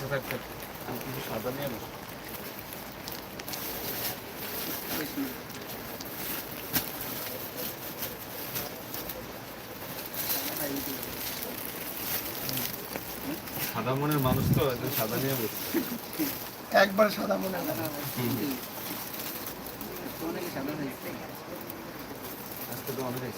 আচ্ছা থাক থাক। আমি কিছু সাদা নিয়ে বসি। সাদা মনের মানুষ তো সাদা নিয়ে বসি। একবার সাদা মনে। আজকে তো অনেক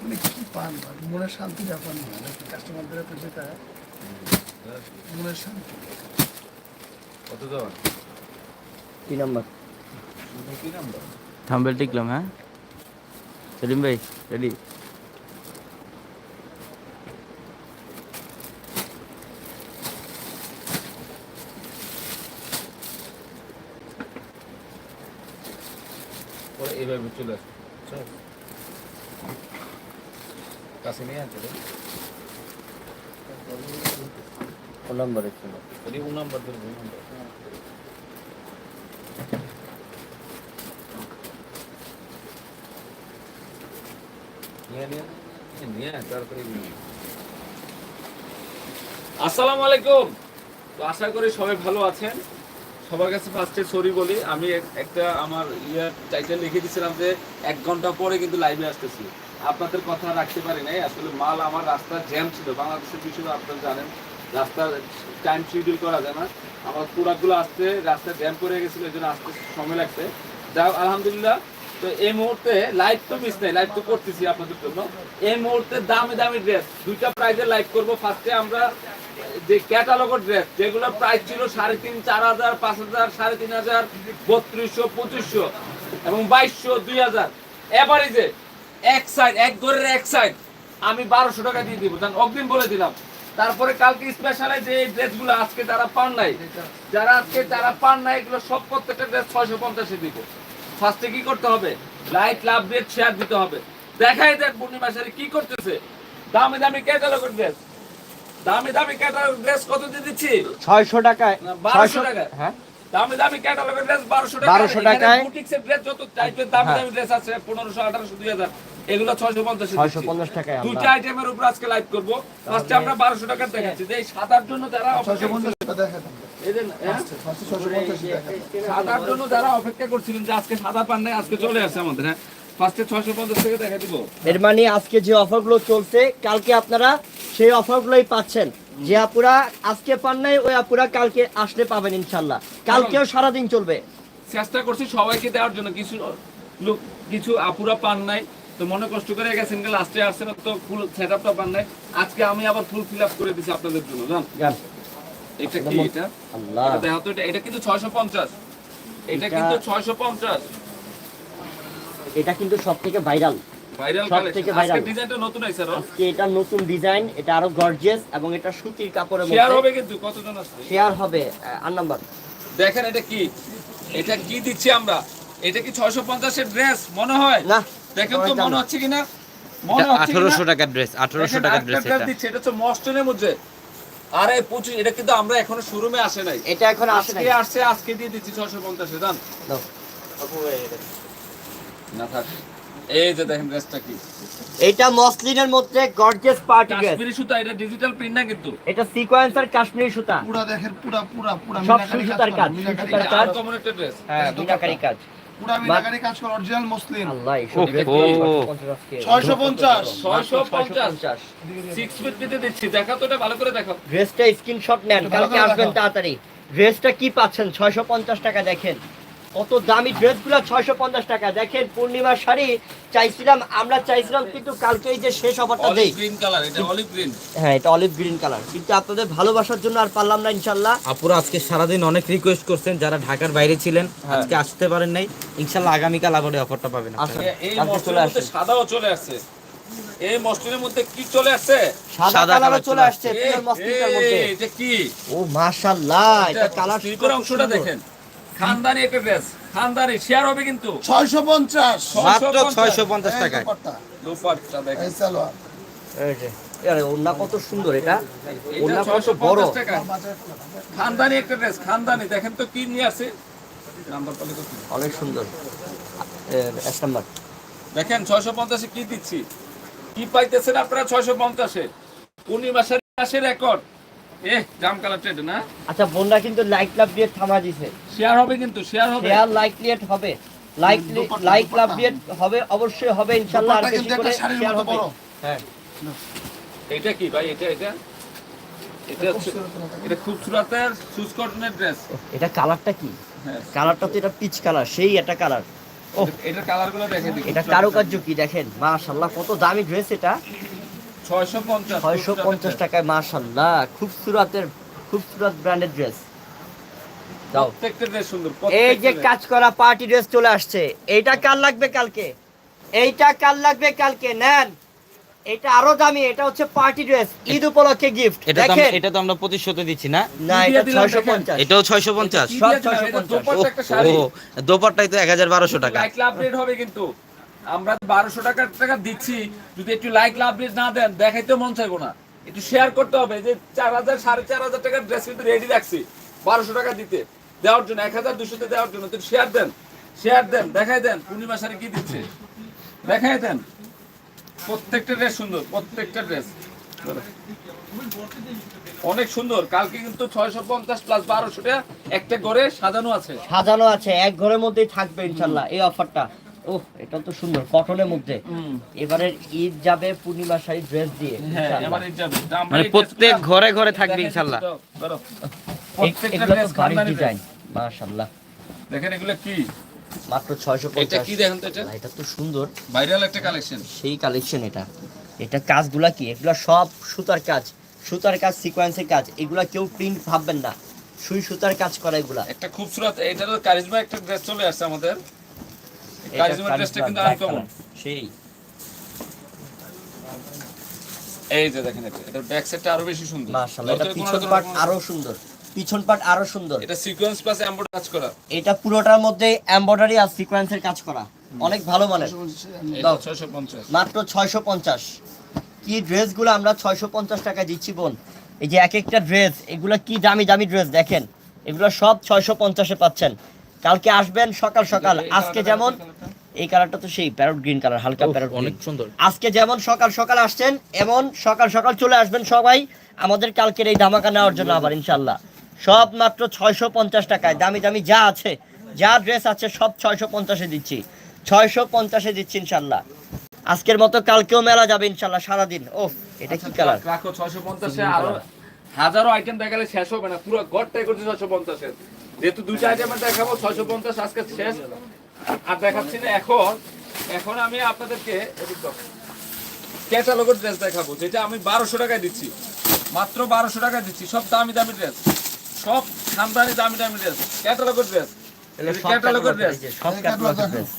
মানে কি পান? মনের শান্তিটা পান না নাকি কাস্টমারদের তো যেটা মনের শান্তি। কত দেওয়া কি নাম্বার? শুধু কি নাম্বার? থাম্বেল টিকলাম হ্যাঁ? সেলিম ভাই রেডি পরে এইভাবে চলে আসবে। কাছে নিয়ে রে কোন নাম্বার ছিল ও নাম্বার ধরবে ও নাম্বার। আসসালামু আলাইকুম তো আশা করি সবাই ভালো আছেন সবার কাছে ফার্স্টে সরি বলি, আমি এক- একটা আমার ইয়ার টাইটেল লিখে দিয়েছিলাম যে, এক ঘণ্টা পরে কিন্তু লাইভে আসতেছি। আপনাদের কথা রাখতে পারি নাই, আসলে মাল আমার রাস্তার জ্যাম ছিল, বাংলাদেশের বিষয়ে আপনারা জানেন, রাস্তার টাইম শিডিউল করা যায় না। আমার প্রোডাক্টগুলো আসতে, রাস্তায় জ্যাম করে গেছিল, এই জন্য আসতে সময় লাগছে। যা আলহামদুলিল্লাহ, তো এই মুহূর্তে লাইভ তো মিস নাই লাইভ তো করতেছি আপনাদের জন্য। এই মুহূর্তে দামি দামি ড্রেস দুইটা প্রাইজে লাইভ করব ফার্স্টে আমরা যে ক্যাটালগের ড্রেস যেগুলো প্রাইস ছিল সাড়ে তিন, চার হাজার, পাঁচ হাজার, সাড়ে তিন হাজার, বত্রিশশো, পঁচিশশো এবং বাইশশো, দুই হাজার। এভারেজে এক সাইড এক ঘরের এক সাইড আমি বারোশো টাকা দিয়ে দিব। কারণ অগ্রিম বলে দিলাম। তারপরে কালকে স্পেশালে যে ড্রেসগুলো আজকে যারা পান নাই, যারা আজকে যারা পান নাই, এগুলো সব প্রত্যেকটা ড্রেস ছয়শো পঞ্চাশে দিব। ফার্স্টে কি করতে হবে? লাইট লাভ রেট শেয়ার দিতে হবে। দেখাই দেখ পূর্ণিমা শাড়ি কি করতেছে। দামি দামি ক্যাটালগের ড্রেস দামি দামি ক্যাটালগ ড্রেস কত দিয়ে দিচ্ছি ছয়শো টাকায় না, 1200 টাকা। হ্যাঁ দামি দামি ক্যাটালগের ড্রেস 1200 টাকা 1200 টাকায়। বুটিক্সের ড্রেস যত টাইপের দামি হ্যাঁ। দামি ড্রেস আছে 1500 1800 2000 এগুলো 650 এ ছয়শো দিচ্ছি। পঞ্চাশ টাকায় আমরা আইটেমের উপর আজকে লাইভ করব ফার্স্টে আমরা 1200 টাকা দেখাচ্ছি যে সাদার জন্য যারা টাকা দেখাতাম যে, হ্যাঁ? সাদার জন্য যারা অপেক্ষা করছিলেন যে আজকে সাদা পান নাই আজকে চলে আসে আমাদের হ্যাঁ ফার্স্টে 650 টাকা দেখা দিব। এর মানে আজকে যে অফারগুলো চলছে কালকে আপনারা সেই অফারগুলোই পাচ্ছেন। যে আপুরা আজকে পান নাই ওই আপুরা কালকে আসলে পাবেন ইনশাল্লাহ। কালকেও সারাদিন চলবে। চেষ্টা করছি সবাইকে দেওয়ার জন্য। কিছু লোক কিছু আপুরা পান নাই তো মনে কষ্ট করে গেছেন লাস্টে আসছেন তো ফুল সেট আপটা পান নাই। আজকে আমি আবার ফুল ফিল আপ করে দিছি আপনাদের জন্য জান? এটা কি এটা? আল্লাহ। এটা দেখো তো এটা এটা কিন্তু ছয়শো পঞ্চাশ। এটা এটা- কিন্তু ছয়শো পঞ্চাশ। এটা কিন্তু সব থেকে ভাইরাল ভাইরাল সব থেকে আজকে ডিজাইনটা নতুন আইছে আজকে এটা নতুন ডিজাইন এটা আরও গর্জিয়াস এবং এটা সুতির কাপড়ের শেয়ার মধ্যে হবে কিন্তু কতজন আসছে শেয়ার হবে আর নাম্বার দেখেন এটা কি? এটা কি দিচ্ছি আমরা? এটা কি ছয়শো পঞ্চাশের ড্রেস মনে হয়? না দেখেন তো মনে হচ্ছে কিনা? মনে হচ্ছে কিনা? আঠারোশো টাকার ড্রেস আঠারোশো দেখেন, টাকার ড্রেস এটা। দিচ্ছে, এটা হচ্ছে মস্টনের মধ্যে। আরে পঁচিশ এটা কিন্তু আমরা এখনও শোরুমে আসে নাই। এটা এখন আসে নাই। আজকে আসছে আজকে দিয়ে দিচ্ছি ছশো পঞ্চাশে দাম দাও। না থাক। এই যে দেখেন ড্রেসটা কি। এটা মসলিনের মধ্যে গর্জিয়াস পার্টি ড্রেস কাশ্মীরি সুতা এটা ডিজিটাল প্রিন্ট না কিন্তু? এটা সিকোয়েন্সার কাশ্মীরি সুতা। পুরা দেখেন পুরা পুরা পুরা সব সুতার কাজ, সুতার কাজ। কাজ। কমন একটা ড্রেস হ্যাঁ মিনাকারি কাজ। পুরা মিনাকারি কাজ করা অরিজিনাল মুসলিম আল্লাহ এইসব ওহ, dress ও। আজকে। ছয়শো পঞ্চাশ। ছয়শো পঞ্চাশ। 650 সিক্স ফিট দিতে দিচ্ছি। দেখা তো এটা ভালো করে দেখো। ড্রেসটা স্ক্রিনশট নেন। কালকে আসবেন তাড়াতাড়ি। ড্রেসটা কি পাচ্ছেন? ছয়শো পঞ্চাশ টাকা দেখেন। কত দামি ড্রেসগুলো ছয়শো পঞ্চাশ টাকা। দেখেন পূর্ণিমার শাড়ি চাইছিলাম আমরা চাইছিলাম কিন্তু কালকে এই যে শেষ অফারটা দেই গ্রিন কালার এটা অলিভ গ্রিন হ্যাঁ এটা অলিভ গ্রিন কালার কিন্তু আপনাদের ভালোবাসার জন্য আর পারলাম না ইনশাল্লাহ। আপুরা আজকে সারাদিন অনেক রিকোয়েস্ট করছেন যারা ঢাকার বাইরে ছিলেন আজকে আসতে পারেন নাই। ইনশাল্লাহ আগামীকাল আবার এই অফারটা পাবেন আপনারা। আসুন এই মধ্যে সাদাও চলে আসছে। এই মসলিনের মধ্যে কি চলে আসছে? সাদা কালারও কালার চলে আসছে এ, পিওর মসলিনটার মধ্যে। এটা কি? ও মাশাআল্লাহ এটা কালার স্লিপের অংশটা দেখেন। খানদানি একটা ড্রেস খানদানি শেয়ার হবে কিন্তু। ছয়শো পঞ্চাশ। মাত্র 650 ছয়শো পঞ্চাশ টাকায়। লোফারটা দেখেন। এই সালোয়ার। এই যে আরে ওন্না কত সুন্দর এটা। ওন্না কত বড়। টাকা। খানদানি একটা ড্রেস খানদানি। দেখেন তো কি নিয়ে আসছে নাম্বার পালে কত? অনেক সুন্দর। এক নাম্বার। দেখেন ছয়শো পঞ্চাশে কি দিচ্ছি? কি পাইতেছেন আপনারা ছয়শো পঞ্চাশে? পূর্ণিমাসের মাসের রেকর্ড এ জাম কালার ট্রেড না? আচ্ছা বোনরা কিন্তু লাইক লাভ দিয়ে থামা দিছে। শেয়ার হবে কিন্তু শেয়ার হবে। শেয়ার লাইক লিয়েট হবে। লাইক লাইক লাভ দিয়ে হবে অবশ্যই হবে ইনশাআল্লাহ আর বেশি করে শেয়ার হবে। হ্যাঁ। এটা কি ভাই? এটা এটা? এটা এটা খুব সুরাতের সুস কটনের ড্রেস এটা কালারটা কি? হ্যাঁ। কালারটা তো এটা পিচ কালার সেই একটা কালার ও এটার কালারগুলো এটা কারুকার্য কি দেখেন? মাশাআল্লাহ কত দামি ড্রেস এটা। ছয়শো পঞ্চাশ টাকায় মাশাআল্লাহ খুব সুরাতের খুব সুরাত ব্র্যান্ডেড ড্রেস এই যে কাজ করা পার্টি ড্রেস চলে আসছে এইটা কার লাগবে কালকে? এইটা কার লাগবে কালকে? নেন। এটা আরও দামি এটা হচ্ছে পার্টি ড্রেস ঈদ উপলক্ষে গিফট এটা তো দেখেন। এটা তো আমরা প্রতিশত দিচ্ছি না? না এটা দিয়ে দিলাম ছয়শো দেখেন? পঞ্চাশ। এটাও ছয়শো পঞ্চাশ? কি সব দিয়ে দিলাম? এটা 650 দোপাট্টা একটা শাড়ি। ও দোপারটাই তো এক হাজার বারোশো টাকা। লাইক লাভ রেট হবে কিন্তু। আমরা বারোশো টাকা টাকা দিচ্ছি। যদি একটু লাইক লাভ না দেন দেখাইতে মন চাইব না। একটু শেয়ার করতে হবে যে চার হাজার, সাড়ে চার হাজার টাকার ড্রেস কিন্তু রেডি রাখছি, বারোশো টাকা দিতে। দেওয়ার জন্য, এক হাজার দুশোতে দেওয়ার জন্য। তুমি শেয়ার দেন শেয়ার দেন, দেখাই দেন, পূর্ণিমা সারে কি দিচ্ছে? দেখাই দেন। প্রত্যেকটা ড্রেস সুন্দর, প্রত্যেকটা ড্রেস অনেক সুন্দর। কালকে কিন্তু ছয়শো পঞ্চাশ প্লাস বারোশোটা একটা ঘরে সাজানো আছে। সাজানো আছে, এক ঘরের মধ্যেই থাকবে ইনশাল্লাহ এই অফারটা ওহ এটা তো সুন্দর কটনের মধ্যে এবারে ঈদ যাবে পূর্ণিমা শাড়ি ড্রেস দিয়ে হ্যাঁ মানে প্রত্যেক ঘরে ঘরে থাকবে প্রত্যেকটা ড্রেস খানদানি ডিজাইন মাশাআল্লাহ। দেখেন এগুলো কি? মাত্র ছয়শো এটা কি দেখেন তো এটা? এটা তো সুন্দর। ভাইরাল একটা কালেকশন সেই কালেকশন এটা। এটা কাজগুলা কি? এগুলা সব সুতার কাজ। সুতার কাজ সিকোয়েন্সের কাজ এগুলা কেউ প্রিন্ট ভাববেন না। সুই সুতার কাজ করা এগুলা। একটা খুবসুরত এটা তো কারিজমা একটা ড্রেস চলে আসছে আমাদের। কারিজমা ড্রেসটা কারিজমা কিন্তু black আনকমন সেই। এই যে দেখেন এটা এটা ব্যাক সাইডটা আরও বেশি সুন্দর। মাশাআল্লাহ এটা পিছন পার্ট আরও সুন্দর পিছন পার্ট আরও সুন্দর। এটা সিকোয়েন্স প্লাস এমব্রয়ডারি কাজ করা। এটা পুরোটার মধ্যে এমব্রয়ডারি আর সিকোয়েন্সের কাজ করা। অনেক ভালো মানের। 650 মাত্র ছয়শো পঞ্চাশ। কি ড্রেসগুলো আমরা ছয়শো পঞ্চাশ টাকা দিচ্ছি বোন? এই যে এক একটা ড্রেস এগুলো কি দামি দামি ড্রেস দেখেন? এগুলো সব ছয়শো পঞ্চাশে পাচ্ছেন। কালকে আসবেন সকাল সকাল। আজকে যেমন এই কালারটা। তো সেই প্যারট গ্রিন কালার হালকা প্যারট অনেক সুন্দর। আজকে যেমন সকাল সকাল আসছেন এমন সকাল সকাল চলে আসবেন সবাই। আমাদের কালকের এই ধামাকা নেওয়ার জন্য আবার ইনশাল্লাহ সব মাত্র ছয়শো পঞ্চাশ টাকায়। দামি দামি যা আছে যা ড্রেস আছে সব ছয়শো পঞ্চাশে দিচ্ছি। ছয়শো পঞ্চাশে দিচ্ছি ইনশাল্লাহ আজকের মতো কালকেও মেলা যাবে ইনশাল্লাহ সারাদিন। ও এটা কি কালার? রাখো 650 এ আরও হাজারো আইটেম দেখালে শেষ হবে না। পুরো ঘরটাই করছে 650 এর যেহেতু দুইটা আইটেম দেখাবো 650 আজকে শেষ। আর দেখাচ্ছি না এখন। এখন আমি আপনাদেরকে ক্যাটালগের ড্রেস দেখাবো যেটা আমি 1200 টাকায় দিচ্ছি। মাত্র 1200 টাকায় দিচ্ছি সব দামি দামি ড্রেস সব খানদানি দামি দামি ড্রেস ক্যাটালগের ড্রেস ক্যাটালগের ড্রেস সব ক্যাটালগের ড্রেস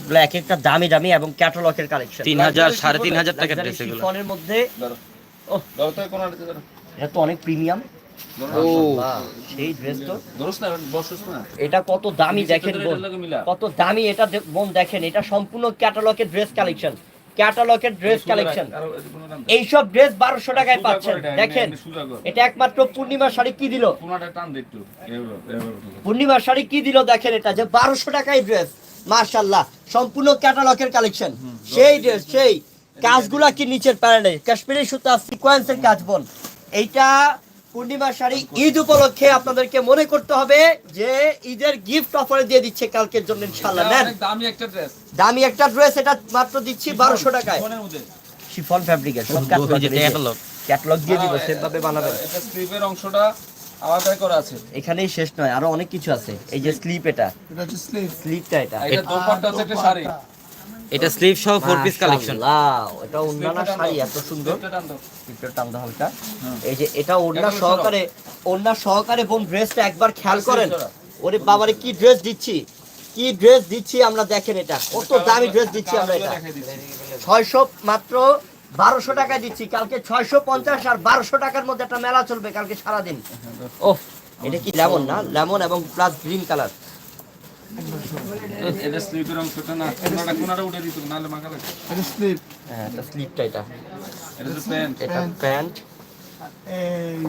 এগুলো একটা দামি দামি এবং ক্যাটালগের কালেকশন তিন হাজার সাড়ে তিন হাজার টাকার ড্রেস এগুলো। ফোনের মধ্যে ধরো। ওহ। ধরো তো কোন এটা তো অনেক প্রিমিয়াম ও সেই ড্রেস তো? ধরোস না বসোস না। এটা কত দামি দেখেন তো বোন। এটার লগে মিলা। কত দামি এটা বোন দেখেন এটা সম্পূর্ণ ক্যাটালগের ড্রেস কালেকশন ক্যাটালগের ড্রেস কালেকশন আরও কোনো দাম। দেয়? এইসব ড্রেস বারোশো টাকায় পাচ্ছেন। দেখেন। এটা একমাত্র পূর্ণিমা শাড়ি কি দিল। পূর্ণিমা শাড়ি কি দিল দেখেন এটা যে বারোশো টাকায় ড্রেস মার্শাল্লাহ সম্পূর্ণ ক্যাটালগের কালেকশন সেই ড্রেস সেই। কাজগুলা কি নিচের প্যানেলে? কাশ্মীরি সুতা সিকোয়েন্সের কাজ বোন। এইটা পূর্ণিমা শাড়ি ঈদ উপলক্ষে আপনাদেরকে মনে করতে হবে যে ঈদের গিফট অফারে দিয়ে দিচ্ছে কালকের জন্য ইনশাল্লাহ এটা নেন। দামি একটা ড্রেস দামি একটা ড্রেস এটা মাত্র দিচ্ছি বারোশো টাকায়। ফোনের মধ্যে। শিফন ফ্যাব্রিকের সব ক্যাটালগ ক্যাটালগ দিয়ে দিব সেভাবে বানাবেন। এটা স্লিপের অংশটা আলাদা করা আছে। এখানেই শেষ নয় আরও অনেক কিছু আছে। এই যে স্লিপ এটা। এটা হচ্ছে স্লিভ স্লিপটা এটা। এটা দোপাট্টা আছে একটা শাড়ি। এটা স্লিভ সহ ফোর পিস কালেকশন মাশাআল্লাহ, এটা টান শাড়ি এত সুন্দর। স্লিপটা টান দাও। হালকা। এই যে এটা ওড়না এটা সহকারে ওড়না সহকারে বোন ড্রেসটা একবার খেয়াল করেন। ওরে বাবারে কি ড্রেস দিচ্ছি? কি ড্রেস দিচ্ছি আমরা দেখেন এটা। কত দামি ড্রেস দিচ্ছি আমরা এটা। ছয়শো মাত্র বারোশো টাকায় দিচ্ছি। কালকে ছয়শো পঞ্চাশ আর বারোশো টাকার মধ্যে একটা মেলা চলবে কালকে সারাদিন। ও এটা কি লেমন না? লেমন এবং প্লাস গ্রিন কালার এটা স্লিপের অংশটা না কোনাটা কোনাটা উঠে দিত নাহলে মাখা লাগে এটা স্লিপ হ্যাঁ এটা স্লিপটা এটা। এটা প্যান্ট এটা প্যান্ট এই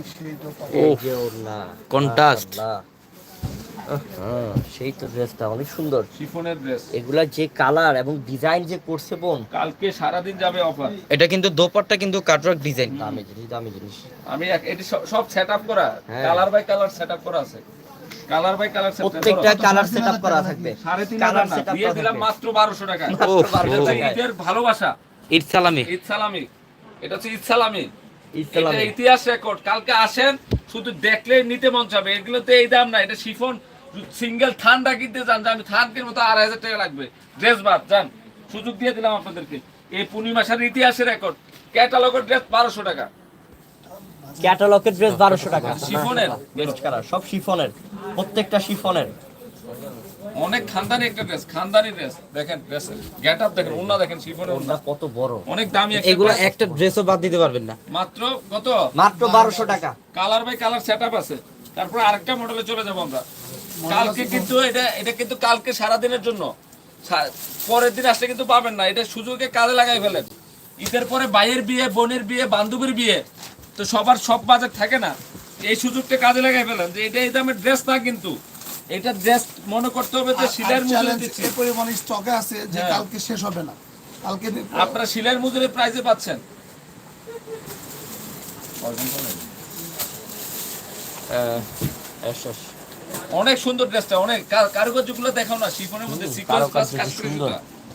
সেই তো ড্রেসটা অনেক সুন্দর। শিফনের ড্রেস এগুলা যে কালার এবং ডিজাইন যে করছে বোন কালকে সারাদিন যাবে অফার এটা কিন্তু দোপাট্টা কিন্তু কাটওয়ার্ক ডিজাইন দামি জিনিস দামি জিনিস। আমি এটি সব- সব সেট আপ করা। হ্যাঁ। Colour by colour set up করা আছে। কালার বাই কালার সেট প্রত্যেকটা কালার সেটআপ করা থাকবে। কালার সেটআপ দিয়ে দিলাম মাত্র বারোশো টাকা। 1200 এটা ঈদের ভালোবাসা। ঈদ সালামি। ঈদ সালামি। এটা হচ্ছে ঈদ সালামি। এটা ইতিহাস রেকর্ড কালকে আসেন শুধু দেখলে নিতে মন চাবে। এগুলোতে এই দাম না এটা শিফন সিঙ্গেল ঠান্ডা কিনতে যান যে আমি থান কিনবো তো আড়াই হাজার টাকা লাগবে। ড্রেস বাদ যান। সুযোগ দিয়ে দিলাম আপনাদেরকে। এই পূর্ণিমাসার ইতিহাসের রেকর্ড ক্যাটালগের ড্রেস বারোশো টাকা। ক্যাটালগের ড্রেস বারোশো টাকা। শিফনের। বেস্ট কালার সব শিফনের প্রত্যেকটা শিফনের। অনেক খানদানি একটা ড্রেস খানদানি ড্রেস দেখেন ড্রেসের গেট আপ দেখেন ওনা দেখেন শিফনের ওটা ওনা কত বড়। অনেক দামি একটা এগুলো একটা ড্রেসও বাদ দিতে পারবেন না। মাত্র কত? মাত্র বারোশো টাকা। কালার বাই কালার সেটআপ আছে। তারপর আরেকটা মডেলে চলে যাব আমরা। কালকে কিন্তু এটা এটা কিন্তু কালকে সারা দিনের জন্য পরের দিন আসলে কিন্তু পাবেন না। এটা সুযোগে কাজে লাগাই ফেলেন। ঈদের পরে ভাইয়ের বিয়ে বোনের বিয়ে বান্ধবীর বিয়ে। তো সবার সব বাজেট থাকে না। এই সুযোগটা কাজে লাগাই ফেলেন যে এটা এই দামের ড্রেস না কিন্তু। এটা ড্রেস মনে করতে হবে যে সিলাইয়ের মজুরি দিচ্ছি। এই পরিমাণে স্টকে আছে যে হ্যাঁ। কালকে শেষ হবে না। কালকে আপনারা সিলাইয়ের মজুরি প্রাইসে পাচ্ছেন। অনেক সুন্দর ড্রেসটা অনেক। কারুকার্যগুলো দেখাও না শিফনের মধ্যে সিকোয়েন্স কাজ কাজ করে সুন্দর।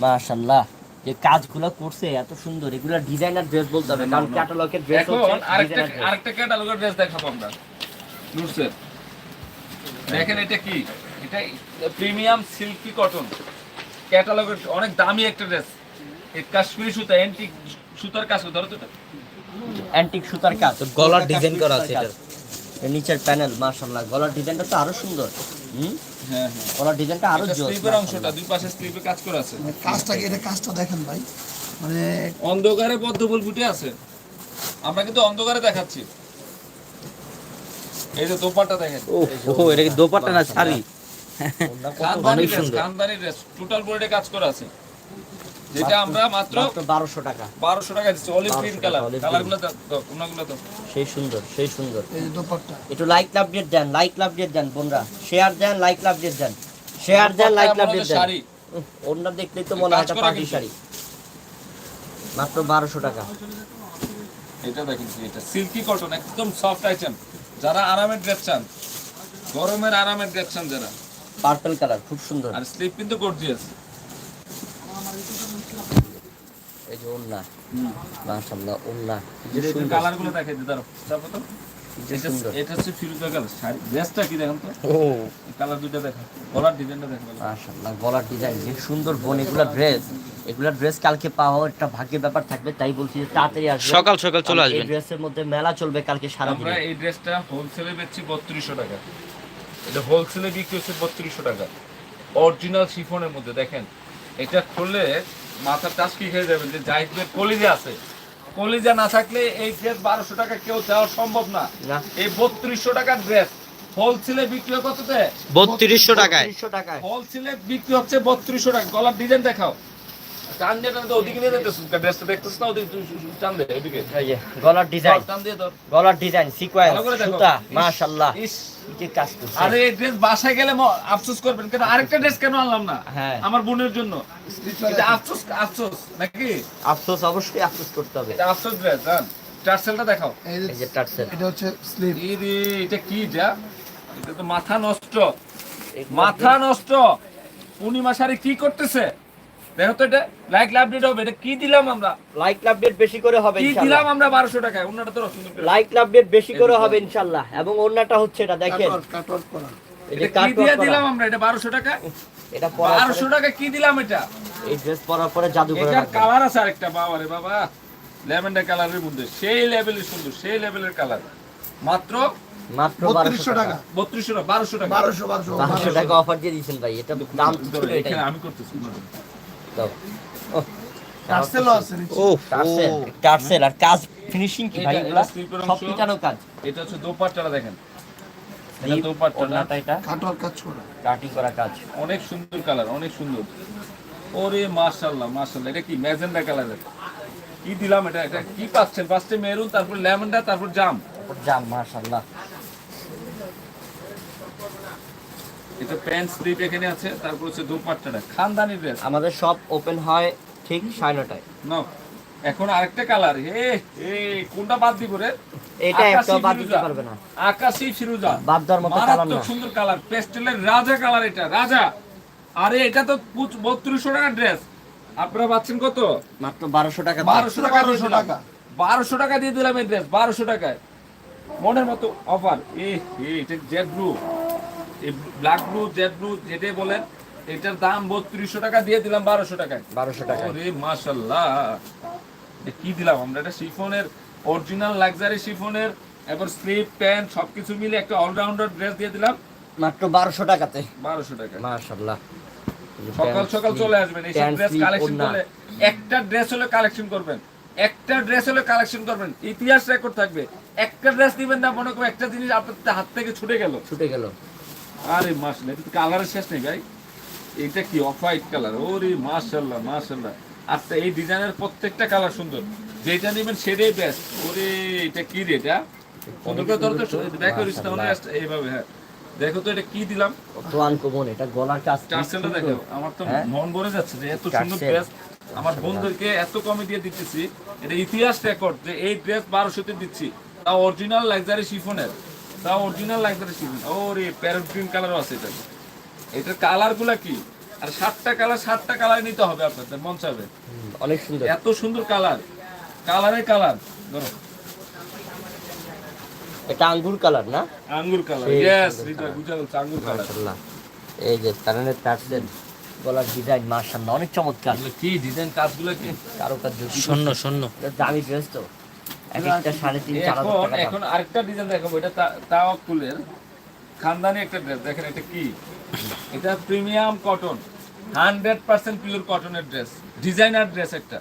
মাশাআল্লাহ। যে কাজগুলো করছে এত সুন্দর। এগুলা ডিজাইনার ড্রেস বলতে হবে কারণ ক্যাটালগের ড্রেস এখন হচ্ছে আরেকটা আরেকটা ক্যাটালগের ড্রেস দেখাবো আমরা। নুরসের। দেখেন এটা কি? এটা প্রিমিয়াম সিল্কি কটন ক্যাটালগের অনেক দামি একটা ড্রেস এই কাশ্মীরি সুতা অ্যান্টিক সুতার কাজ ধরো তো এটা। অ্যান্টিক সুতার কাজ। তো গলার ডিজাইন করা আছে। এর নিচের প্যানেল মাশাআল্লাহ গলার ডিজাইনটা তো আরও সুন্দর। হুম? হ্যাঁ হ্যাঁ। ডিজাইনটা আরও জোর স্লিপের অংশটা দুই পাশে স্লিপে কাজ করা আছে। মানে কাজটা এটা কাজটা দেখেন ভাই। মানে অন্ধকারে পদ্মফুল ফুটে আছে। আমরা কিন্তু অন্ধকারে দেখাচ্ছি। এই যে দোপাট্টা দেখেন। ও এটা কি দোপাট্টা না শাড়ি? অনেক সুন্দর। খানদানি ড্রেস টোটাল বোর্ডে কাজ করা আছে। যেটা আমরা মাত্র মাত্র বারোশো টাকা। বারোশো টাকা দিচ্ছি। অলিভ গ্রিন কালার কালারগুলো দাও কোনগুলো দাও সেই সুন্দর সেই সুন্দর। এই যে দোপাট্টা। একটু লাইক লাভ ডেট দেন লাইক লাভ ডেট দেন বোনরা। শেয়ার দেন লাইক লাভ ডেট দেন। শেয়ার দেন লাইক লাভ ডেট দেন। শাড়ি। অন্য দেখলেই তো মনে হয় কাজ একটা পার্টি শাড়ি। মাত্র বারোশো টাকা। এটা দেখেন কি এটা সিল্কি কটন একদম সফট আইটেম যারা আরামের ড্রেস চান গরমের আরামের ড্রেস চান যারা। পার্পল কালার খুব সুন্দর। আর স্লিপ কিন্তু গর্জিয়াস এই যে ওন্না মাশাআল্লাহ ওন্না এটা সুন্দর। কালারগুলো দেখাই দিই দাঁড়াও তারপর তো এটা হচ্ছে ফিরোজা কালার। শাড়ি ড্রেসটা কি দেখেন তো? ও। কালার দুটো দেখা। গলার ডিজাইনটা দেখেন মাশাআল্লাহ গলার ডিজাইন। যে সুন্দর বোন এগুলা ড্রেস এগুলা ড্রেস কালকে পাওয়া একটা ভাগ্যের ব্যাপার থাকবে তাই বলছি যে তাড়াতাড়ি আসবে। সকাল সকাল চলে এই ড্রেসের মধ্যে মেলা চলবে কালকে সারা আমরা এই ড্রেসটা হোলসেলে বেচছি বত্রিশশো টাকা। এটা হোলসেলে বিক্রি হচ্ছে বত্রিশশো টাকা। অরিজিনাল শিফনের মধ্যে দেখেন। এটা খুললে মাথার টাস্কি খেয়ে যাবেন যে জাহিদের কলিজা আছে। কলিজা না থাকলে এই ড্রেস বারোশো টাকা কেউ দেওয়া সম্ভব না। এই বত্রিশশো টাকার ড্রেস হোলসেলে বিক্রি কততে? বত্রিশশো টাকা 300 টাকায়। হোলসেলে বিক্রি হচ্ছে বত্রিশশো টাকা। গলার ডিজাইন দেখাও। টান দিয়ে টান ওদিকে নিয়ে যেতেছ ড্রেসটা দেখতেছ না ওদিকে টান দে ওদিকে গলার ডিজাইন টান দিয়ে ধর। গলার ডিজাইন সিকোয়েন্স ভালো করে দেখো। সুতা মাশাআল্লাহ। কি কাজ করছে? আরে এই ড্রেস বাসায় গেলে আফসোস করবেন কেন আরেকটা ড্রেস কেন আনলাম না? হ্যাঁ। আমার বোনের জন্য। এটা আফসোস আফসোস নাকি? আফসোস অবশ্যই আফসোস করতে হবে। এটা আফসোস ড্রেস জান। টার্সেলটা দেখাও। এই যে টার্সেল। এটা হচ্ছে স্লিপ এটা কি যা? এটা তো মাথা নষ্ট। মাথা নষ্ট। পূর্ণিমা শাড়ি কি করতেছে? দেখো তো এটা লাইক লাভ ডেট হবে এটা কি দিলাম আমরা? লাইক লাভ ডেট বেশি করে হবে কি দিলাম আমরা বারোশো টাকায়? অন্যটা তো সুন্দর লাইক লাভ ডেট বেশি করে হবে ইনশাআল্লাহ এবং অন্যটা হচ্ছে এটা দেখেন। কাটওয়ার্ক কাটওয়ার্ক করা। এটা কি দিয়ে দিলাম আমরা? এটা বারোশো টাকা এটা পরার বারোশো পরে- টাকা কি দিলাম এটা? এই ড্রেস পরার পরে জাদু করে এটার কালার আছে আরেকটা বাবা। রে বাবা ল্যাভেন্ডার কালারের মধ্যে সেই লেভেলের সুন্দর সেই লেভেলের কালার মাত্র মাত্র বত্রিশশো 1200 টাকা। টাকা। বত্রিশশো টাকা বারোশো টাকা। বারোশো বারোশো 1200 টাকা অফার দিয়ে দিয়েছেন ভাই এটা দাম আমি করতেছি। দাও। আর কাজ ফিনিশিং কি ভাই এগুলা? সব পিটানো কাজ। এটা হচ্ছে দোপাট্টাটা দেখেন। এটা দোপাট্টাটা। এটা। কাটোয়ার কাজ করা। কাটিং করা কাজ। অনেক সুন্দর কালার অনেক সুন্দর। ওরে মাশাআল্লাহ মাশাআল্লাহ। এটা কি? ম্যাজেন্ডা কালারের কি দিলাম এটা? এটা কি পাচ্ছেন? ফার্স্টে মেরুন তারপর ল্যাভেন্ডার তারপর জাম। জাম মাশাআল্লাহ। এটা প্যান্ট স্লিপ এখানে আছে তারপর হচ্ছে দোপাট্টাটা। খানদানি ড্রেস আমাদের সব ওপেন হয় ঠিক সাড়ে নটায়। নাও এখন আরেকটা কালার এ এ কোনটা বাদ দিব রে? এটা একটা বাদ দিতে পারবে না। আকাশি ফিরোজা। বাদ দেওয়ার মতো কালার না। সুন্দর কালার পেস্টেলের রাজা কালার এটা রাজা। আরে এটা তো বত্রিশশো টাকার ড্রেস আপনারা পাচ্ছেন কত? মাত্র বারোশো টাকা বারোশো টাকা দিয়ে 1200 টাকা। বারোশো টাকা দিয়ে দিলাম এই ড্রেস বারোশো টাকায়। মনের মতো অফার এ এ, এটা জেড ব্লু এই ব্ল্যাক ব্লু জেড ব্লু যেটাই বলেন এটার দাম বত্রিশশো টাকা দিয়ে দিলাম বারোশো টাকায়। বারোশো টাকা ওরে মাশাল্লাহ। এ কি দিলাম আমরা? এটা শিফনের অরিজিনাল লাক্সারি শিফনের এবার প্যান্ট সবকিছু মিলে একটা অলরাউন্ডার ড্রেস দিয়ে দিলাম। মাত্র বারোশো টাকাতে। বারোশো টাকা মাশাআল্লাহ সকাল সকাল চলে আসবেন এইসব ড্রেস কালেকশন করলে একটা ড্রেস হলে কালেকশন করবেন। একটা ড্রেস হলে কালেকশন করবেন। ইতিহাস রেকর্ড থাকবে। একটা ড্রেস দিবেন না মনে করো একটা জিনিস আপনার হাত থেকে ছুটে গেল। ছুটে গেল। আরে মাশাল্লাহ এটা কালারের শেষ নেই ভাই। এটা কি অফ হোয়াইট কালার ওরে মাশাল্লাহ মাশাল্লাহ আচ্ছা এই ডিজাইনের প্রত্যেকটা কালার সুন্দর। যেটা নেবেন সেটাই বেস্ট ওরে এটা কি রে এটা? সুন্দর করে ধরো তো দেখো মাশাআল্লাহ। এইভাবে হ্যাঁ। দেখো তো এটা কি দিলাম? আনকমন এটা গলার কাজ দেখো আমার তো হ্যাঁ? মন ভরে যাচ্ছে যে এত সুন্দর ড্রেস আমার বন্ধুদেরকে এত কমে দিয়ে দিতেছি। এটা ইতিহাস রেকর্ড যে এই ড্রেস বারোশোতে দিচ্ছি। তাও অরিজিনাল লাক্সারি শিফনের তাও অরিজিনাল লাক্সারি শিফন ও রে প্যারট গ্রিন কালারও আছে এটা। এটার কালারগুলা কি? আর সাতটা কালার সাতটা কালার নিতে হবে আপনাদের মন অনেক সুন্দর। এত সুন্দর কালার কালারে কালার ধরো। এটা আঙ্গুর কালার না? আঙ্গুর কালার। বুঝা বলছে আঙ্গুর কালার মাশাআল্লাহ। এই যে কারণের টার্সেল গলার ডিজাইন মাশাআল্লাহ অনেক চমৎকার। কি ডিজাইন কাজগুলো কি? কারও কাজ শূন্য শূন্য। এটা দামি ড্রেস তো। একটা সাড়ে তিন চার এখন এখন আরেকটা ডিজাইন দেখাবো এটা তাওয়াক্কুলের খানদানি একটা ড্রেস দেখেন এটা কি? এটা premium cotton hundred percent pure কটনের ড্রেস ডিজাইনার ড্রেস একটা।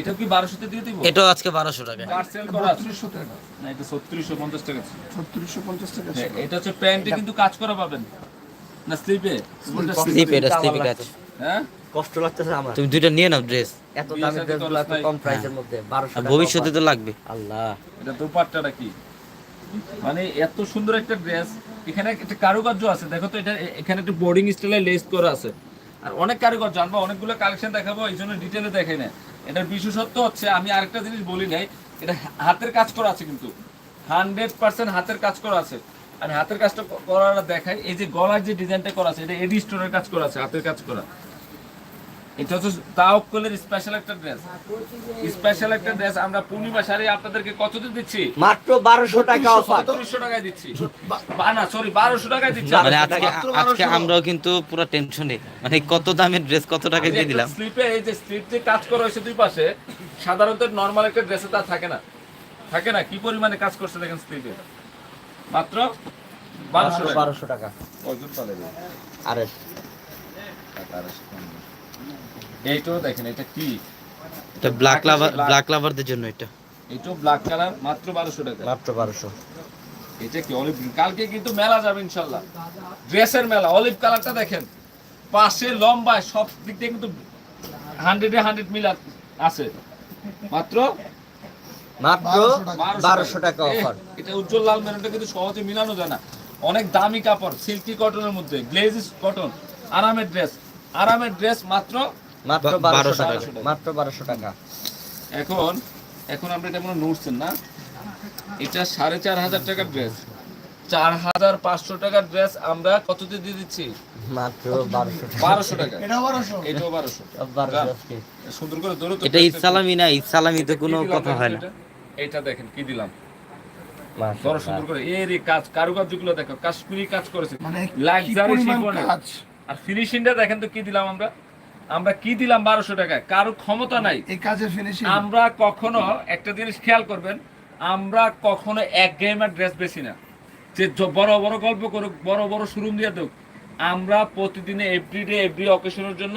এটা কি বারোশোতে দিয়ে দিব? এটাও আজকে বারোশো টাকা পার্সেল করা আছে। টাকা। না এটা ছত্রিশশো পঞ্চাশ টাকা ছত্রিশশো পঞ্চাশ টাকা হ্যাঁ, এটা হচ্ছে প্যান্টে কিন্তু কাজ করা পাবেন। না স্লিপে? স্লিপ এটা আমার কাজ। হ্যাঁ? কষ্ট লাগতেছে আমার। তুমি দুইটা নিয়ে নাও ড্রেস এত দামি সাথে ড্রেসগুলো খরচ এত কম প্রাইসের মধ্যে বারোশো আর ভবিষ্যতে তো লাগবে। আল্লাহ। এটা দোপাট্টাটা কি? মানে এত সুন্দর একটা ড্রেস এখানে একটা কারুকার্য আছে। দেখো তো এটা এখানে একটা বোর্ডিং স্টাইলে লেস করা আছে। আর অনেক কারুকার্য অনেকগুলো কালেকশন দেখাবো এই জন্য ডিটেলে দেখাই না। এটার বিশেষত্ব হচ্ছে আমি আরেকটা জিনিস বলি নাই এটা হাতের কাজ করা আছে কিন্তু। হান্ড্রেড পার্সেন্ট হাতের কাজ করা আছে। আমি হাতের কাজটা ক- করাটা দেখাই এই যে গলার যে ডিজাইনটা করা আছে এটা এডি স্টোনের কাজ করা আছে হাতের কাজ করা। এটা হচ্ছে তাওকলের স্পেশাল একটা ড্রেস স্পেশাল একটা ড্রেস আমরা পূর্ণিমা শাড়ি আপনাদেরকে কততে দিচ্ছি? মাত্র বারোশো টাকা অফার সতেরোশো টাকায় দিচ্ছি। বা না সরি বারোশো টাকায় দিচ্ছি। মানে আজকে আজকে আমরাও কিন্তু পুরো টেনশনে মানে কত দামের ড্রেস কত টাকা দিয়ে দিলাম। স্লিপে এই যে স্লিপ যে কাজ করা হয়েছে দুই পাশে সাধারণত নর্মাল একটা ড্রেসে তা থাকে না। থাকে না? কি পরিমাণে কাজ করছে দেখেন স্লিপে মাত্র বারোশো টাকা। বারোশো টাকা। কয়জন পালে রে? আরে। এইটাও দেখেন এটা কি? এটা ব্ল্যাক লাভার ব্ল্যাক লাভারদের জন্য এটা। এটাও ব্ল্যাক কালার মাত্র বারোশো টাকা। মাত্র বারোশো। এটা কি অলিভ কালকে কিন্তু মেলা যাবে ইনশাল্লাহ। ড্রেসের মেলা অলিভ কালারটা দেখেন। পাশে লম্বায় সব দিক দিয়ে কিন্তু হান্ড্রেডে হান্ড্রেড মিল আছে। মাত্র মাত্র 1200 টাকা। অফার এটা উজ্জ্বল লাল মেরুনটা কিন্তু সহজে মিলানো যায় না। অনেক দামি কাপড় সিল্কি কটনের মধ্যে গ্লেজিস কটন আরামের ড্রেস আরামের ড্রেস মাত্র মাত্র 1200 টাকা। টাকা। মাত্র বারোশো টাকা। এখন এখন আমরা এটা মনে নড়ছেন না। এটা সাড়ে চার হাজার টাকার ড্রেস চার হাজার পাঁচশো টাকার ড্রেস আমরা কততে দিয়ে দিচ্ছি? মাত্র টাকা। এটা এটাও। সুন্দর করে ধরো তো এটা ঈদ না ঈদ কোনো কথা হয় না। এটা? দেখেন কি দিলাম? মাশাআল্লাহ। সুন্দর করে। কাজ কারুকার্যগুলো দেখো কাশ্মীরি কাজ করেছে। মানে লাক্সারি আর ফিনিশিংটা দেখেন তো কি দিলাম আমরা? আমরা কি দিলাম বারোশো টাকায়? কারও ক্ষমতা নাই। এই কাজের ফিনিশিং আমরা কখনো একটা জিনিস খেয়াল করবেন আমরা কখনো এক গেমের ড্রেস বেশি না। যে বড় বড় গল্প করুক বড় বড় শোরুম দিয়ে দেখ আমরা প্রতিদিনে এভরিডে এভরি অকেশনের জন্য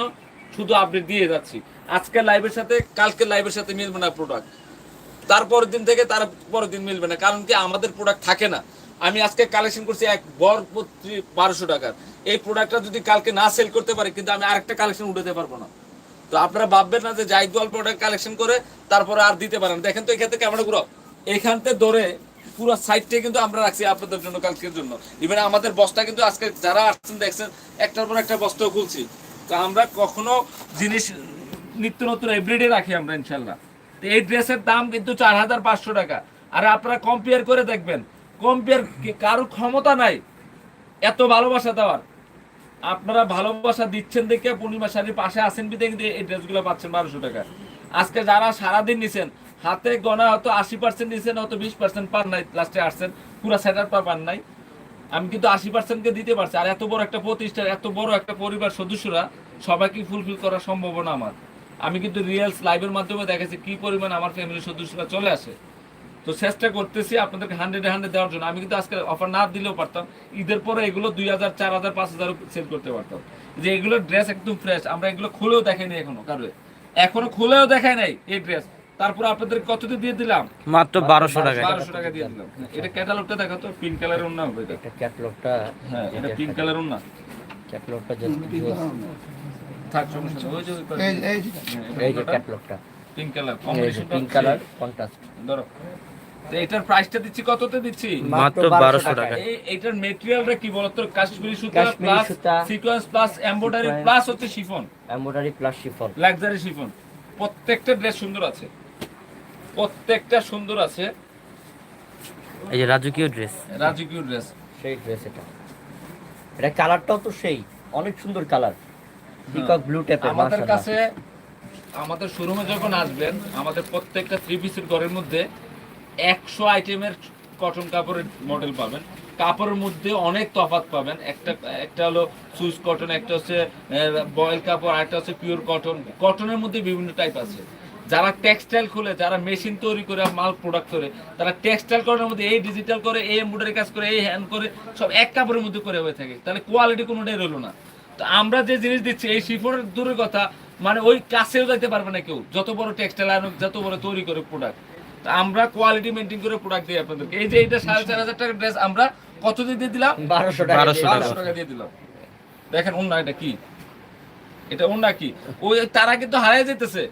শুধু আপডেট দিয়ে যাচ্ছি। আজকে লাইভের সাথে কালকে লাইভের সাথে মিলবে না প্রোডাক্ট তারপরের দিন থেকে তার পরের দিন মিলবে না। কারণ কি আমাদের প্রোডাক্ট থাকে না। আমি আজকে কালেকশন করছি এক বর বারোশো টাকার। এই প্রোডাক্টটা যদি কালকে না সেল করতে পারি, কিন্তু আমি আরেকটা কালেকশন উঠাতে পারব না। তো আপনারা ভাববেন না যে যাই দল প্রোডাক্ট কালেকশন করে তারপরে আর দিতে পারেন দেখেন তো থেকে ক্যামেরা ঘুরাও এখান থেকে ধরে পুরো সাইডটা কিন্তু আমরা রাখছি আপনাদের জন্য, কালকের জন্য। ইভেন আমাদের বস্তা কিন্তু আজকে যারা আসছেন, দেখছেন, একটার পর একটা বস্তাও খুলছি। তো আমরা কখনো জিনিস নিত্য নতুন এভরিডে রাখি আমরা ইনশাল্লাহ তো এই ড্রেসের দাম কিন্তু চার হাজার পাঁচশো টাকা। আর আপনারা কম্পেয়ার করে দেখবেন কম্পেয়ার কারোর ক্ষমতা নাই, এত ভালোবাসা দেওয়ার। আপনারা ভালোবাসা দিচ্ছেন দেখে পূর্ণিমা শাড়ির পাশে আসেন বিদে কিন্তু এই ড্রেসগুলো পাচ্ছেন বারোশো টাকা। আজকে যারা সারাদিন নিছেন, হাতে গনা হয়তো আশি পার্সেন্ট নিছেন, হয়তো বিশ পার্সেন্ট পান নাই লাস্টে আসছেন, পুরো সেটার পান নাই। আমি কিন্তু আশি পার্সেন্টকে দিতে পারছি, আর এত বড় একটা প্রতিষ্ঠান, এত বড় একটা পরিবার সদস্যরা সবাইকে ফুলফিল করা সম্ভব না আমার। আমি কিন্তু রিয়েলস লাইভের মাধ্যমে দেখেছি কি পরিমাণ আমার ফ্যামিলির সদস্যরা চলে আসে। তো চেষ্টা করতেছি আপনাদেরকে হান্ড্রেড হান্ড্রেড দেওয়ার জন্য। আমি কিন্তু আজকে অফার না দিলেও পারতাম। ঈদের পরে এগুলো দুই হাজার চার হাজার পাঁচ হাজার সেল করতে পারতাম। যে এগুলো ড্রেস একদম ফ্রেশ আমরা এগুলো খুলেও দেখাইনি এখনও কারও এখনও খুলেও দেখাই নাই এই ড্রেস তারপর আপনাদের কততে দিয়ে দিলাম? মাত্র বারোশো টাকা। বারোশো টাকা দিয়ে দিলাম। এটা ক্যাটালগটা দেখো তো পিঙ্ক কালারের অন্য হবে এটা। এটা হ্যাঁ এটা পিঙ্ক কালার অন্য ক্যাটলগটা থাক সমস্যা ওই যে এই যে। ক্যাটলগটা pink colour combination pink colour contrast ধরো। এটার প্রাইসটা দিচ্ছি কততে দিচ্ছি? মাত্র বারোশো টাকা। মেটেরিয়ালটা কি বলতো? কাশ্মীরি সুতা plus sequence plus embroidery plus হচ্ছে chiffon embroidery plus chiffon luxury chiffon প্রত্যেকটা ড্রেস সুন্দর আছে। প্রত্যেকটা সুন্দর আছে। এই যে রাজকীয় ড্রেস রাজকীয় ড্রেস সেই ড্রেস এটা। এটা কালারটাও তো সেই। অনেক সুন্দর কালার পিকক ব্লু টাইপের আমাদের কাছে আমাদের শোরুমে যখন আসবেন আমাদের প্রত্যেকটা থ্রি পিসের ঘরের মধ্যে একশো আইটেমের কটন কাপড়ের মডেল পাবেন। কাপড়ের মধ্যে অনেক তফাৎ পাবেন। একটা একটা হলো সুইস কটন, একটা হচ্ছে বয়েল কাপড়, আর একটা হচ্ছে পিওর কটন কটনের মধ্যে বিভিন্ন টাইপ আছে। যারা টেক্সটাইল খুলে, যারা মেশিন তৈরি করে মাল প্রোডাক্ট করে, তারা টেক্সটাইল করার মধ্যে এই ডিজিটাল করে, এই এমব্রয়ডারি কাজ করে, এই হ্যান্ড করে, সব এক কাপড়ের মধ্যে করে হয়ে থাকে। তাহলে কোয়ালিটি কোনোটাই রইল না। তো আমরা যে জিনিস দিচ্ছি, এই শিফনের দূরের কথা মানে ওই কাছেও যাইতে পারবে না কেউ। যত বড় টেক্সটাইল আনুক, যত বড় তৈরি করে প্রোডাক্ট তো আমরা কোয়ালিটি মেনটেন করে প্রোডাক্ট দিই আপনাদেরকে। এই যে এটা সাড়ে চার হাজার টাকার ড্রেস আমরা কত দিয়ে দিয়ে দিলাম? বারোশো টাকা 1200 টাকা। বারোশো টাকা দিয়ে দিলাম। দেখেন অন্য এটা কি? এটা অন্য কি? ওই তারা কিন্তু হারাই যেতেছে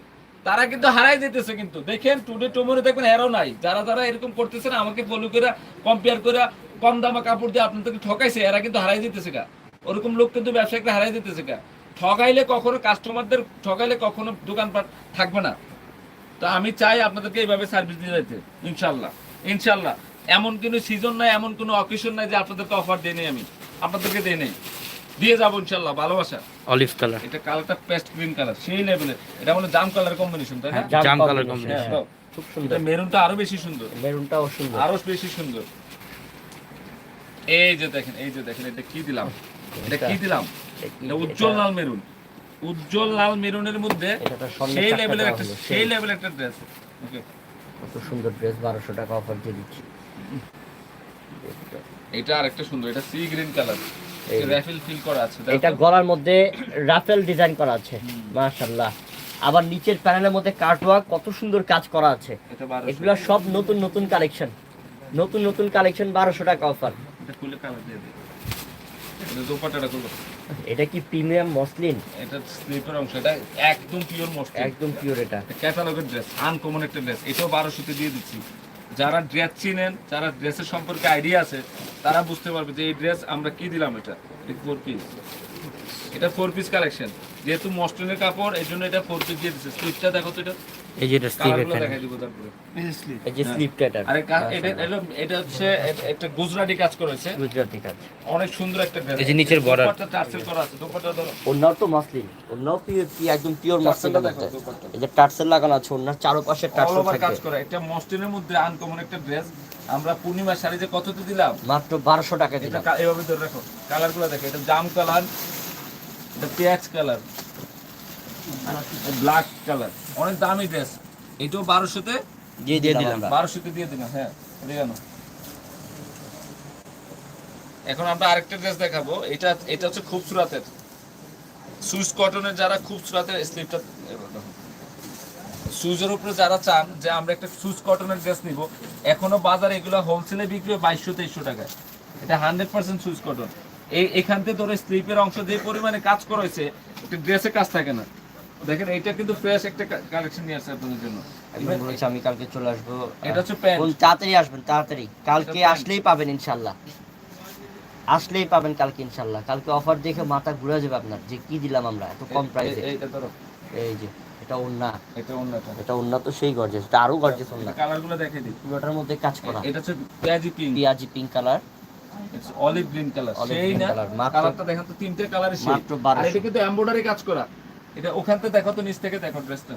তারা কিন্তু হারাই যেতেছে কিন্তু। দেখেন টুডে টুমোরে দেখবেন এরাও নাই। যারা যারা এরকম করতেছে না আমাকে ফলো করে কম্পেয়ার করে কম দামা কাপড় দিয়ে আপনাদেরকে ঠকাইছে এরা কিন্তু হারাই যেতেছে গা। ওরকম লোক কিন্তু ব্যবসায়িকরা হারাই যেতেছে গা। ঠকাইলে কখনো কাস্টমারদের ঠকাইলে কখনো দোকানপাট থাকবে না। তো আমি চাই আপনাদেরকে এইভাবে সার্ভিস দিয়ে যেতে ইনশাল্লাহ ইনশাল্লাহ এমন কোনো সিজন নাই এমন কোনো অকেশন নাই যে আপনাদেরকে অফার দিয়ে নেই আমি। আপনাদেরকে দিয়ে নেই। দিয়ে যাব ইনশাল্লাহ ভালোবাসা। অলিভ কালার এটা কালারটা পেস্ট গ্রিন কালার সেই লেভেলের এটা মানে জাম কালার কম্বিনেশন তাই না? জাম কালার হ্যাঁ, খুব এটা সুন্দর মেরুনটা আরও বেশি সুন্দর। মেরুনটাও সুন্দর। আরও বেশি সুন্দর। এই যে দেখেন এই যে দেখেন এটা কি দিলাম? এটা কি দিলাম? এটা উজ্জ্বল লাল মেরুন। উজ্জ্বল লাল মেরুনের মধ্যে সেই লেভেলের একটা সেই। লেভেলের একটা ড্রেস ওকে কত সুন্দর ড্রেস বারোশো টাকা অফার দিয়ে দিচ্ছি। এটা আরেকটা সুন্দর এটা সি গ্রিন কালার এই। র্যাফেল ফিল করা আছে এটা গলার মধ্যে রাফেল ডিজাইন করা আছে মাশাআল্লাহ। আবার নিচের প্যানেলের মধ্যে কাটওয়ার্ক কত সুন্দর কাজ করা আছে। এটা 1200 এগুলো সব নতুন নতুন কালেকশন নতুন নতুন কালেকশন বারোশো টাকা অফার এটা খুলে কালার দিয়ে দিই। এটা দোপাট্টাটা খুলো এটা কি প্রিমিয়াম মসলিন? এটা স্লিপের অংশ এটা একদম পিওর মসলিন। একদম পিওর এটা। ক্যাটালগের ড্রেস আনকমন একটা ড্রেস এটাও বারোশোতে দিয়ে দিচ্ছি। যারা ড্রেস চিনেন যারা ড্রেসের সম্পর্কে আইডিয়া আছে তারা বুঝতে পারবে যে এই ড্রেস আমরা কি দিলাম এটা। ফোর পিস এটা ফোর পিস কালেকশন যেহেতু মস্টনের কাপড় এই জন্য এটা ফোর পিস দিয়ে দিচ্ছে স্লিপটা দেখো তো এটা। এই যে এটা স্লিভ কালারগুলো দেখাই দিব তারপরে। এই যে স্লিপ এই যে হ্যাঁ। স্লিপটা এটা। আরে এটা এটা এটা হচ্ছে একটা গুজরাটি কাজ করেছে। গুজরাটি কাজ। অনেক সুন্দর একটা এই যে নিচের। দোপাট্টা টার্সেল করা আছে। দোপাট্টা ধরো। তো মসলিন ওনাও পিওর একদম পিওর মসলিন দেখো এই যে টার্সেল লাগানো আছে ওনার চারপাশে টার্সেল ওভার কাজ করা। একটা মস্টিনের মধ্যে আনকমন একটা ড্রেস আমরা পূর্ণিমার শাড়ি যে কততে দিলাম? মাত্র বারোশো টাকা দিলাম। এভাবে ধরে রাখো। কালারগুলো দেখো এটা জাম কালার এটা পেঁয়াজ কালার ব্ল্যাক কালার। অনেক দামি ড্রেস এটাও বারোশোতে? দিয়ে দিয়ে দিলাম। বারোশোতে দিয়ে দিলাম হ্যাঁ গেল। এখন আমরা আরেকটা ড্রেস দেখাবো। এটা এটা হচ্ছে খুবসুরাতের। সুইস কটনের যারা খুবসুরাতের স্লিপটা সুইজের উপরে যারা চান যে আমরা একটা সুইস কটনের ড্রেস নিব এখনও বাজারে এগুলো হোলসেলে বিক্রি হয় বাইশশো তেইশশো টাকায়। এটা হান্ড্রেড পার্সেন্ট সুইস কটন। এই এখান থেকে ধরে স্লিপের অংশ যে পরিমাণে কাজ করা হয়েছে একটা ড্রেসে কাজ থাকে না। দেখেন এটা কিন্তু ফ্রেশ একটা কালেকশন নিয়ে আসছে আপনাদের জন্য। আমি কালকে চলে আসব এটা হচ্ছে প্যান্ট তাড়াতাড়ি আসবেন তাড়াতাড়ি। কালকে আসলেই পাবেন ইনশাল্লাহ। আসলেই পাবেন কালকে ইনশাল্লাহ। কালকে অফার দেখে মাথা ঘুরে যাবে আপনার যে কি দিলাম আমরা এত কম প্রাইসে এই যে। এটা ওন্না এটা এটা ওন্না তো সেই গর্জেস এটা আরও গর্জেস ওন্না কালারগুলো দেখে দিই। পুরোটার মধ্যে কাজ করা। এটা হচ্ছে পেঁয়াজি পিঙ্ক পেঁয়াজি pink colour olive green colour সেই না কালারটা দেখেন তো তিনটে কালারের সেই মাত্র 1200 আর এটা কিন্তু এমব্রয়ডারি কাজ করা। এটা ওখান থেকে দেখো তো নিচ থেকে দেখো ড্রেসটা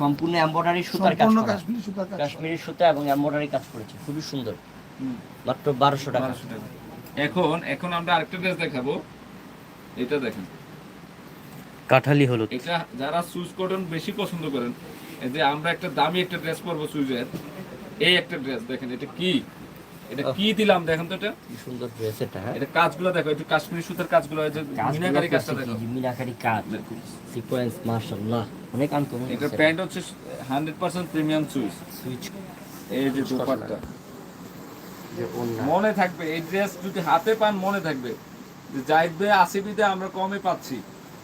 সম্পূর্ণ এমব্রয়ডারি সুতার কাজ সম্পূর্ণ কাশ্মীরি সুতার কাজ কাশ্মীরি সুতা এবং এমব্রয়ডারি কাজ করেছে। খুবই সুন্দর। মাত্র বারোশো টাকা। 1200 টাকা। এখন এখন আমরা আরেকটা ড্রেস দেখাবো। এটা দেখেন। কাঠালি হলুদ। এটা যারা সুজ কটন বেশি পছন্দ করেন এই যে আমরা একটা দামি একটা ড্রেস পরবো সুজের এই একটা ড্রেস দেখেন এটা কি? এটা কি দিলাম দেখেন তো এটা? কি সুন্দর ড্রেস এটা হ্যাঁ। এটা কাজগুলো দেখো একটু কাশ্মীরি সুতার কাজগুলো এই যে মিনাকারি কাজটা দেখো। মিনাকারি কাজ। সিকোয়েন্স মাশাআল্লাহ অনেক আনকমন এটা প্যান্ট হচ্ছে hundred percent premium Swiss switch এই যে দোপাট্টা। মনে থাকবে এই ড্রেস যদি হাতে পান মনে থাকবে যে জাইদ আসিবিতে আমরা কমে পাচ্ছি।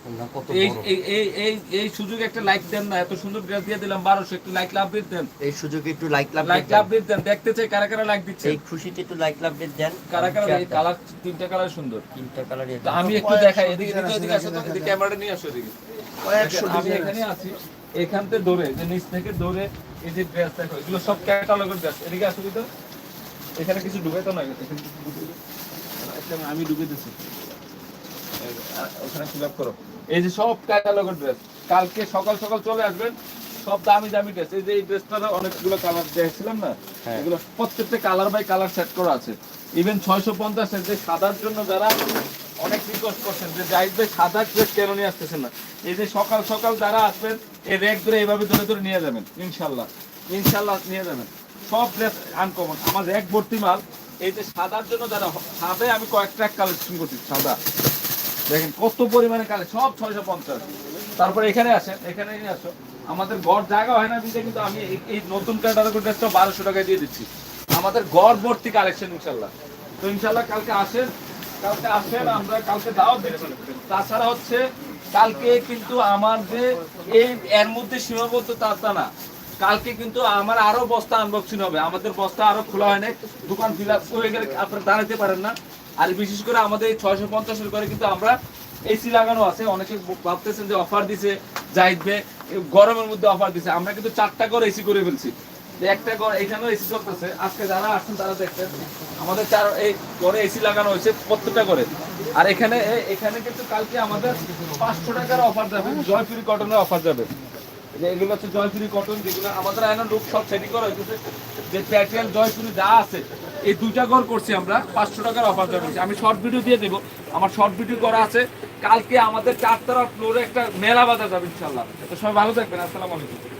এই বড়? এই এই এই এই সুযোগ একটা লাইক দেন না এত সুন্দর ড্রেস দিয়ে দিলাম বারোশো একটু লাইক লাভ দেন। এই সুযোগে একটু লাইক লাভ লাইক লাভ দেন। দেখতে চাই কারা কারা লাইক দিচ্ছে। এই খুশিতে একটু লাইক লাভ দেন। কারা কারা কালার তিনটা কালার সুন্দর। তিনটা কালার আমি একটু দেখাই এদিকে এদিকে এদিকে আসো এদিকে ক্যামেরাটা নিয়ে আসো এদিকে। আমি এখানে আছি। এখান থেকে যে নিচ থেকে ধরে এই যে ড্রেস দেখো এগুলো সব ক্যাটালগের ড্রেস এদিকে আসো তো এখানে কিছু ঢুকে তো না। একটা আমি ঢুকে দিচ্ছি ওখানে ফিল করো। এই যে সব ক্যাটালগের ড্রেস কালকে সকাল সকাল চলে আসবেন সব দামি দামি ড্রেস এই যে এই ড্রেসটার অনেকগুলো কালার দেখছিলাম না? এগুলো প্রত্যেকটা কালার বাই কালার সেট করা আছে। ইভেন ছয়শো পঞ্চাশের যে সাদার জন্য যারা অনেক রিকোয়েস্ট করছেন যে জাহিদ ভাই সাদা ড্রেস কেন নিয়ে আসতেছেন না? এই যে সকাল সকাল যারা আসবেন এই র্যাক ধরে এইভাবে ধরে ধরে নিয়ে যাবেন ইনশাল্লাহ। ইনশাল্লাহ নিয়ে যাবেন। সব ড্রেস আনকমন আমার র্যাক ভর্তি মাল এই যে সাদার জন্য যারা সাদে আমি কয়েকটা কালেকশন করছি সাদা। দেখেন কত পরিমাণে কালে সব ছয়শো পঞ্চাশ। তারপরে এখানে আসেন, এখানে আসো। আমাদের গড় জায়গা হয় না দিতে, কিন্তু আমি এই- নতুন ক্যাটালগের ড্রেসটা বারোশো টাকায় দিয়ে দিচ্ছি। আমাদের গড় ভর্তি কালেকশন ইনশাল্লাহ তো ইনশাল্লাহ কালকে আসেন কালকে আসেন, আমরা কালকে দাওয়াত দিচ্ছি তাছাড়া হচ্ছে, কালকে কিন্তু আমার যে এই এর মধ্যে সীমাবদ্ধ তা না। কালকে কিন্তু আমার আরও বস্তা আনবক্সিং হবে। আমাদের বস্তা আরও খোলা হয় নাই। দোকান ফিল আপ হয়ে গেলে আপনারা দাঁড়াতে পারেন না। আর বিশেষ করে আমাদের ছয়শো পঞ্চাশের করে কিন্তু আমরা এসি লাগানো আছে। অনেকে ভাবতেছেন যে অফার দিছে এই গরমের মধ্যে অফার দিছে। আমরা কিন্তু চারটা করে এসি করে ফেলছি। একটা ঘর, এখানেও এসি চলতেছে। আজকে যারা আসছেন তারা দেখছেন, আমাদের চার, এই ঘরে এসি লাগানো হয়েছে প্রত্যেকটা করে আর এখানে এখানে কিন্তু কালকে আমাদের পাঁচশো টাকার অফার যাবে, জয়পুরি কটনের অফার যাবে। এগুলো হচ্ছে জয়পুরি কটন, যেগুলো আমাদের এখন লোক সব সেটিং করা হয়েছে যে প্যাটেল জয়পুরি যা আছে, এই দুইটা ঘর করছি আমরা, পাঁচশো টাকার অফার যাবে আমি শর্ট ভিডিও দিয়ে দেবো। আমার শর্ট ভিডিও করা আছে। কালকে আমাদের চারতলা ফ্লোরে একটা মেলা বাজার যাবে ইনশাল্লাহ সবাই ভালো থাকবেন। আসসালামু আলাইকুম।